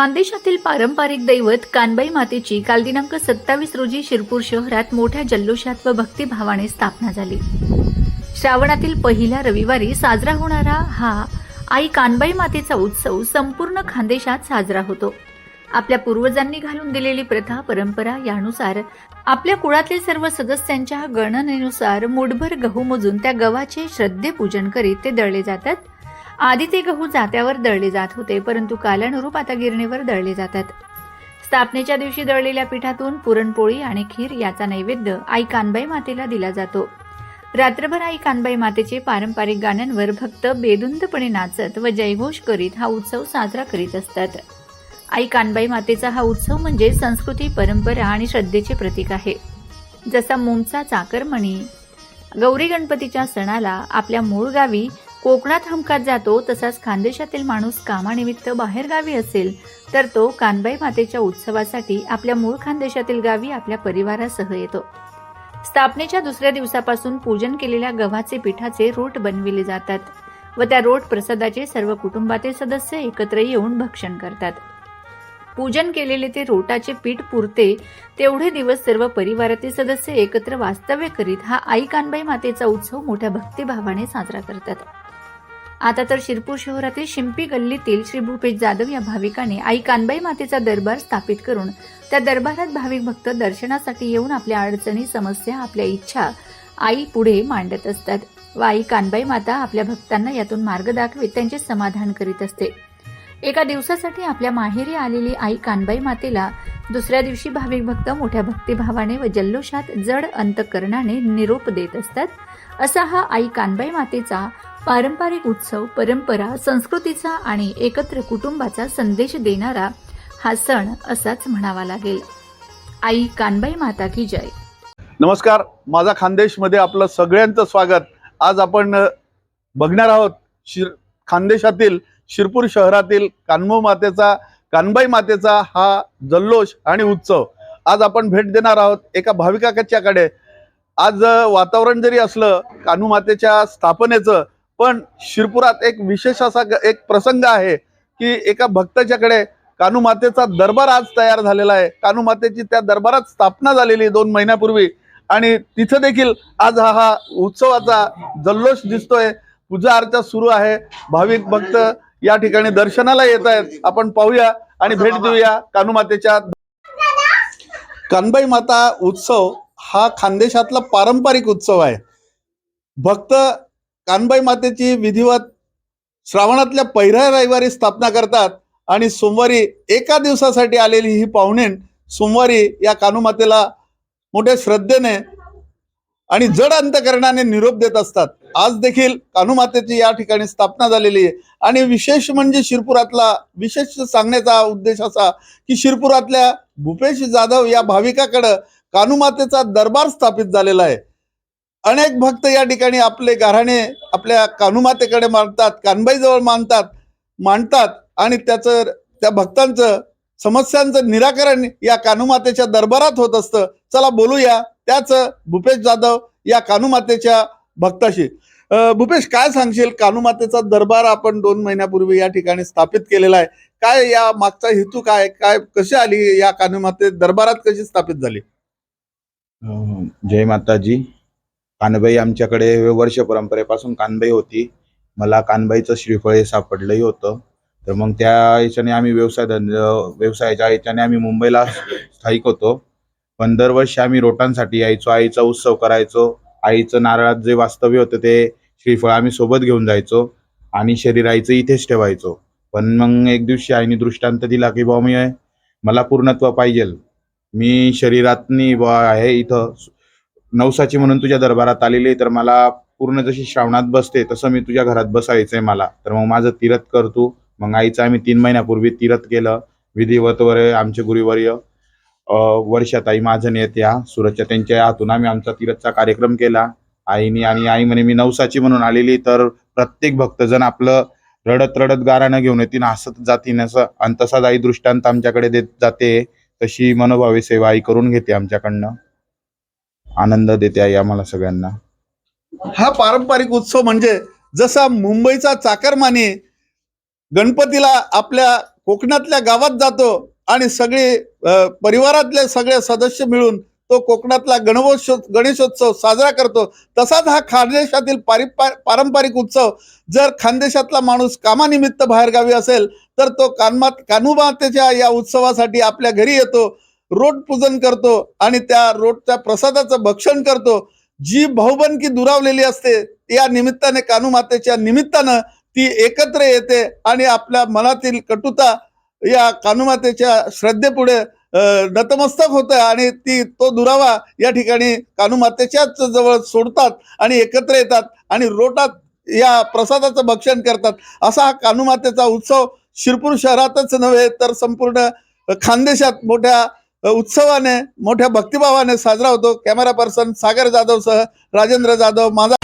खानदेशातील पारंपरिक दैवत कानबाई मातेची काल दिनांक सत्तावीस रोजी शिरपूर शहरात मोठ्या जल्लोषात व भक्तिभावाने स्थापना झाली. श्रावणातील पहिल्या रविवारी साजरा होणारा हा आई कानबाई मातेचा उत्सव संपूर्ण खानदेशात साजरा होतो. आपल्या पूर्वजांनी घालून दिलेली प्रथा परंपरा यानुसार आपल्या कुळातील सर्व सदस्यांच्या गणनेनुसार मुठभर गहू मोजून त्या गव्हाचे श्रद्धेपूजन करीत ते दळले जातात. आधी ते गहू जात्यावर दळले जात होते परंतु कालानुरूप आता गिरणीवर दळले जातात. स्थापनेच्या दिवशी दळलेल्या पिठातून पुरणपोळी आणि खीर याचा नैवेद्य आई कानबाई मातेला दिला जातो. रात्रभर आई कानबाई मातेचे पारंपरिक गाण्यांवर भक्त बेधुंदपणे नाचत व जयघोष करीत हा उत्सव साजरा करीत असतात. आई कानबाई मातेचा हा उत्सव म्हणजे संस्कृती परंपरा आणि श्रद्धेचे प्रतीक आहे. जसा मोमचा चाकरमणी गौरी गणपतीच्या सणाला आपल्या मूळ गावी कोकणात हमखात जातो तसाच खानदेशातील माणूस कामानिमित्त बाहेर गावी असेल तर तो कानबाई मातेच्या उत्सवासाठी आपल्या मूळ खानदेशातील गावी आपल्या परिवारासह येतो. स्थापनेच्या दुसऱ्या दिवसापासून पूजन केलेल्या गव्हाचे पिठाचे रोट बनविले जातात व त्या रोट प्रसादाचे सर्व कुटुंबातील सदस्य एकत्र येऊन भक्षण करतात. पूजन केलेले ते रोटाचे पीठ पुरते तेवढे दिवस सर्व परिवारातील सदस्य एकत्र वास्तव्य करीत हा आई कानबाई मातेचा उत्सव मोठ्या भक्तिभावाने साजरा करतात. आता तर शिरपूर शहरातील शिंपी गल्लीतील श्री भूपेश जाधव या भाविकाने आई कानबाई मातेचा दरबार स्थापित करून त्या दरबारात भाविक भक्त दर्शनासाठी येऊन आपल्या अडचणी समस्या आपल्या इच्छा आई पुढे मांडत असतात व आई कानबाई माता आपल्या भक्तांना यातून मार्ग दाखवीत त्यांचे समाधान करीत असते. एका दिवसासाठी आपल्या माहेरी आलेली आई कानबाई मातेला दुसऱ्या दिवशी भाविक भक्त मोठ्या भक्तिभावाने व जल्लोषात जड अंतकरणाने निरोप देत असतात. असा हा आई कानबाई मातेचा पारंपरिक उत्सव परंपरा संस्कृतीचा आणि एकत्र कुटुंबाचा संदेश देणारा हा सण असाच म्हणावा लागेल. आई कानबाई माता की जय. नमस्कार माझा खानदेशमध्ये आपलं सगळ्यांचं स्वागत. आज आपण बघणार आहोत शिर खानदेशातील शिरपूर शहरातील कानमो मातेचा कानबाई मातेचा हा जल्लोष आणि उत्सव. आज आपण भेट देणार आहोत एका भाविकाच्याकडे. आज वातावरण जरी असलं कान्हू मातेच्या स्थापनेचं पण शिरपुरात एक विशेष असा एक प्रसंग आहे की एका भक्ताच्याकडे कानुमातेचा मातेचा दरबार आज तयार झालेला आहे. कानुमातेची मातेची त्या दरबारात स्थापना झालेली आहे दोन महिन्यापूर्वी. आणि तिथं देखील आज हा हा उत्सवाचा जल्लोष दिसतोय. पूजा अर्चा सुरू आहे. भाविक भक्त या ठिकाणी दर्शनाला येत आहेत. आपण पाहूया आणि भेट देऊया कानुमातेच्या मातेच्या कानबाई माता उत्सव हा खानदेशातला पारंपरिक उत्सव आहे. भक्त कानबाई मातेची विधिवत श्रावणातल्या पहिल्या रविवारी स्थापना करतात आणि सोमवारी एका दिवसासाठी आलेली ही पाहुणेन सोमवारी या कान्हू मोठ्या श्रद्धेने आणि जड अंतकरणाने निरोप देत असतात. आज देखील कान्हूमातेची या ठिकाणी स्थापना झालेली आहे. आणि विशेष म्हणजे शिरपुरातला विशेष सांगण्याचा उद्देश असा की शिरपुरातल्या भूपेश जाधव या भाविकाकडं कानुमातेचा दरबार स्थापित झालेला आहे. अनेक भक्त या ठिकाणी आपले गाराणे आपल्या कानुमातेकडे मानतात कानबाईजवळ मानतात मांडतात आणि त्याचं त्या भक्तांचं समस्यांचं निराकरण या कानुमातेच्या दरबारात होत असतं. चला बोलूया त्याच भूपेश जाधव या कानुमातेच्या भक्ताशी. भूपेश काय सांगशील? कानुमातेचा दरबार आपण दोन महिन्यापूर्वी या ठिकाणी स्थापित केलेला आहे. काय या मागचा हेतू काय? काय कशी आली या कानुमाते? दरबारात कशी स्थापित झाली? जय माताजी. कानबाई आमच्याकडे वर्ष परंपरेपासून कानबाई होती. मला कानबाईचं श्रीफळ हे सापडलंही होतं. तर मग त्या याच्याने आम्ही व्यवसाय धंद व्यवसायाच्या याच्याने आम्ही मुंबईला स्थायिक होतो. पण दरवर्षी आम्ही रोटांसाठी यायचो आईचा उत्सव करायचो. आईचं नारळात जे वास्तव्य होतं ते श्रीफळ आम्ही सोबत घेऊन जायचो आणि शरीर आईचं इथेच ठेवायचो. पण मग एक दिवशी आईने दृष्टांत दिला की बा मी मला पूर्णत्व पाहिजेल. मी शरीरातनी बा आहे इथं. नवसाची म्हणून तुझ्या दरबारात आलेली तर मला पूर्ण जशी श्रावणात बसते तसं मी तुझ्या घरात बसायचंय मला. तर मग माझं तीरथ कर तू. मग आईचं आम्ही तीन महिन्यापूर्वी तीरथ केलं. विधिवतवर आमचे गुरुवर्य वर्षात वर्षाताई माझं येत या. सुरजच्या त्यांच्या हातून आम्ही आमचा तीरथचा कार्यक्रम केला. आईने आणि आई म्हणे मी नवसाची म्हणून आलेली तर प्रत्येक भक्तजण आपलं रडत रडत गारानं घेऊन येतील हसत जातीन असं आणि तसाच आई दृष्टांत आमच्याकडे देत जाते. तशी मनोभावी सेवा आई करून घेते आमच्याकडनं. आनंद देते आई आम्हाला सगळ्यांना. हा पारंपरिक उत्सव म्हणजे जसा मुंबईचा चाकरमानी गणपतीला आपल्या कोकणातल्या गावात जातो आणि सगळे परिवारातले सगळे सदस्य मिळून तो कोकणातला गणवोत्सव गणेशोत्सव साजरा करतो. तसाच हा खानदेशातील पारि पारंपरिक उत्सव जर खानदेशातला माणूस कामानिमित्त बाहेरगावी असेल तर तो कानमात कानुमातेच्या या उत्सवासाठी आपल्या घरी येतो. रोट पूजन करतो आणि त्या रोटच्या प्रसादाचं भक्षण करतो. जी भाऊबनकी दुरावलेली असते या निमित्ताने कान्हुमातेच्या निमित्तानं ती एकत्र येते आणि आपल्या मनातील कटुता या कानुमातेच्या श्रद्धेपुढे नतमस्तक होतं आणि ती तो दुरावा या ठिकाणी कानुमातेच्याच जवळ सोडतात आणि एकत्र येतात आणि रोटात या प्रसादाचं भक्षण करतात. असा हा कानुमातेचा उत्सव शिरपूर शहरातच नव्हे तर संपूर्ण खानदेशात मोठ्या उत्सवाने मोठ्या भक्तिभावाने साजरा होतो. कॅमेरा पर्सन सागर जाधव सह राजेंद्र जाधव माझा